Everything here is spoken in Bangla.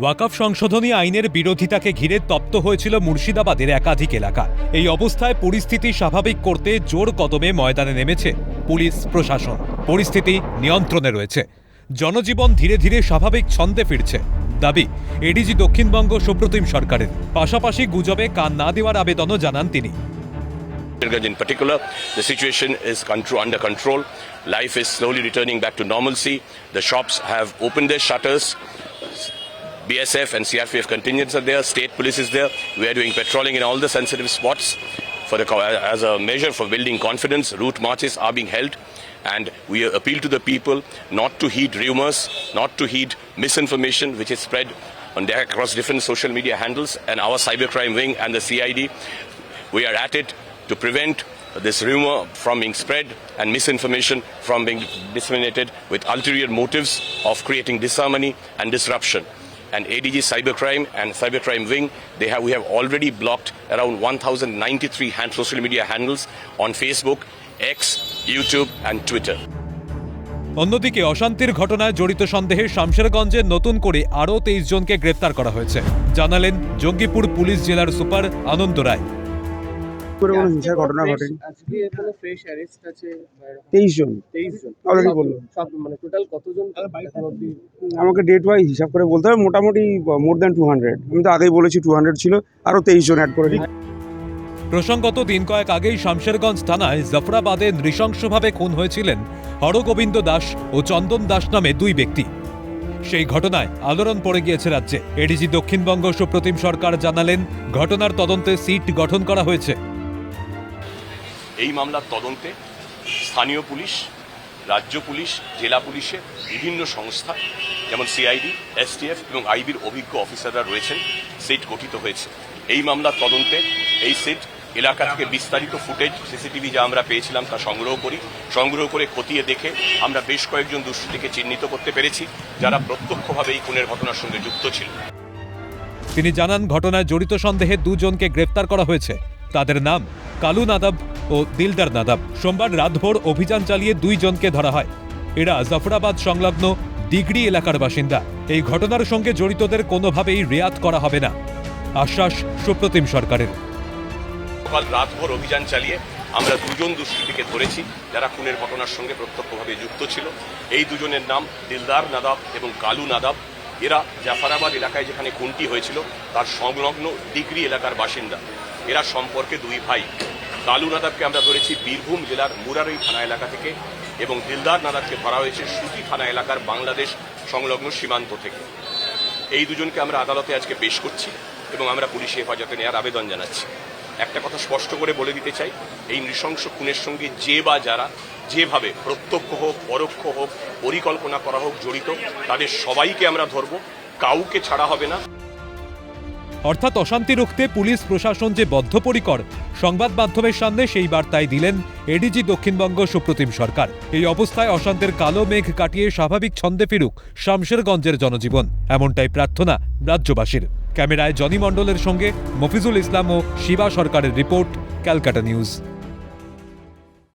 ওয়াকফ সংশোধনী আইনের বিরোধিতাকে ঘিরে তপ্ত হয়েছিল মুর্শিদাবাদের একাধিক এলাকা এই অবস্থায় পরিস্থিতি স্বাভাবিক করতে জোর কদমে ময়দানে নেমেছে পুলিশ প্রশাসন পরিস্থিতি নিয়ন্ত্রণে রয়েছে জনজীবন ধীরে ধীরে স্বাভাবিক ছন্দে ফিরছে দাবি এডিজি দক্ষিণবঙ্গ সুপ্রতিম সরকারের পাশাপাশি গুজবে কান না দেওয়ার আবেদনও জানান তিনি in particular, the situation is contro- under control. Life is slowly returning back to normalcy. The shops have opened their shutters. BSF and CRPF contingents are there. State police is there. We are doing patrolling in all the sensitive spots. For the, as a measure for building confidence, route marches are being held. And we appeal to the people not to heed rumors, not to heed misinformation which is spread on their, across different social media handles. And our cybercrime wing and the CID, we are at it to prevent this rumor from being spread and misinformation from being disseminated with ulterior motives of creating disharmony and disruption. And ADG Cybercrime and Cybercrime Wing, they have, we have already blocked around 1,093 hand, social media handles on Facebook, X, YouTube, and Twitter. অন্যদিকে অশান্তির ঘটনায় জড়িত সন্দেহে শামশেরগঞ্জে নতুন করে আরও তেইশ জনকে গ্রেপ্তার করা হয়েছে জানালেন জঙ্গিপুর পুলিশ জেলার সুপার আনন্দ রায় করে কোনো হিংসার ঘটনা ঘটেনি? আজকে কোনো ফ্রেশ অ্যারেস্ট আছে তেইশ জন। তেইশ জন। Already সব- বলল। সব মানে টোটাল কতজন আমাকে ডেট ওয়াইজ হিসাব করে বলতে হবে মোটামুটি মোর দ্যান টু হান্ড্রেড আমি তো আগেই বলেছি টু হান্ড্রেড ছিল আরও তেইশ জন অ্যাড করে দিই। প্রসঙ্গত দিন কয়েক আগেই শামশেরগঞ্জ থানায় জাফরাবাদে নৃশংসভাবে খুন হয়েছিলেন হরগোবিন্দ দাস ও চন্দন দাস নামে দুই ব্যক্তি। সেই ঘটনায় আলোড়ন পড়ে গিয়েছে রাজ্যে। এডিজি দক্ষিণবঙ্গ সুপ্রতিম সরকার জানালেন ঘটনার তদন্তে সিট গঠন করা হয়েছে। এই মামলার তদন্তে স্থানীয় পুলিশ, রাজ্য পুলিশ, জেলা পুলিশের বিভিন্ন সংস্থা, যেমন সিআইডি এসটিএফ এবং আইবির অভিজ্ঞ অফিসাররা রয়েছেন, সেট গঠিত হয়েছে। এই মামলার তদন্তে এই সেট এলাকা থেকে বিস্তারিত ফুটেজ, সিসিটিভি যা আমরা পেয়েছিলাম তা সংগ্রহ করি। সংগ্রহ করে খতিয়ে দেখে আমরা বেশ কয়েকজন দুষ্কৃতীকে চিহ্নিত করতে পেরেছি, যারা প্রত্যক্ষভাবে এই খুনের ঘটনার সঙ্গে যুক্ত ছিল। তিনি জানান, ঘটনায় জড়িত সন্দেহে দুজনকে গ্রেপ্তার করা হয়েছে। তাদের নাম কালু নাদাব ও দিলদার নাদাব। সোমবার রাতভর অভিযান চালিয়ে দুই জনকে ধরা হয়। এরা জাফরাবাদ সংলগ্ন ডিগ্রি এলাকার বাসিন্দা। এই ঘটনার সঙ্গে জড়িতদের কোনোভাবেই রেয়াত করা হবে না। আশ্বাস সুপ্রতিম সরকারের। সকাল রাতভর অভিযান চালিয়ে আমরা দুজন দুষ্কৃতীকে ধরেছি, যারা খুনের ঘটনার সঙ্গে প্রত্যক্ষভাবে যুক্ত ছিল। এই দুজনের নাম দিলদার নাদাব এবং কালু নাদাব। এরা জাফরাবাদ এলাকায় যেখানে খুনটি হয়েছিল, তার সংলগ্ন ডিগ্রি এলাকার বাসিন্দা। এরা সম্পর্কে দুই ভাই। কালু নাদাবকে আমরা ধরেছি বীরভূম জেলার মুরারই থানা এলাকা থেকে এবং দিলদার নাদাবকে ধরা হয়েছে সুতি থানা এলাকার বাংলাদেশ সংলগ্ন সীমান্ত থেকে। এই দুজনকে আমরা আদালতে আজকে পেশ করছি এবং আমরা পুলিশে হেফাজতে নেওয়ার আবেদন জানাচ্ছি। একটা কথা স্পষ্ট করে বলে দিতে চাই, এই নৃশংস খুনের সঙ্গে যে বা যারা যেভাবে প্রত্যক্ষ হোক, পরোক্ষ হোক, পরিকল্পনা করা হোক, জড়িত, তাদের সবাইকে আমরা ধরব, কাউকে ছাড়া হবে না। অর্থাৎ অশান্তি রুখতে পুলিশ, প্রশাসন যে বদ্ধপরিকর, সংবাদ মাধ্যমের সামনে সেই বার্তাই দিলেন এডিজি দক্ষিণবঙ্গ সুপ্রতিম সরকার। এই অবস্থায় অশান্তের কালো মেঘ কাটিয়ে স্বাভাবিক ছন্দে ফিরুক শামশেরগঞ্জের জনজীবন। এমনটাই প্রার্থনা রাজ্যবাসীর। ক্যামেরায় জনি মণ্ডলের সঙ্গে মফিজুল ইসলাম ও শিবা সরকারের রিপোর্ট, ক্যালকাটা নিউজ।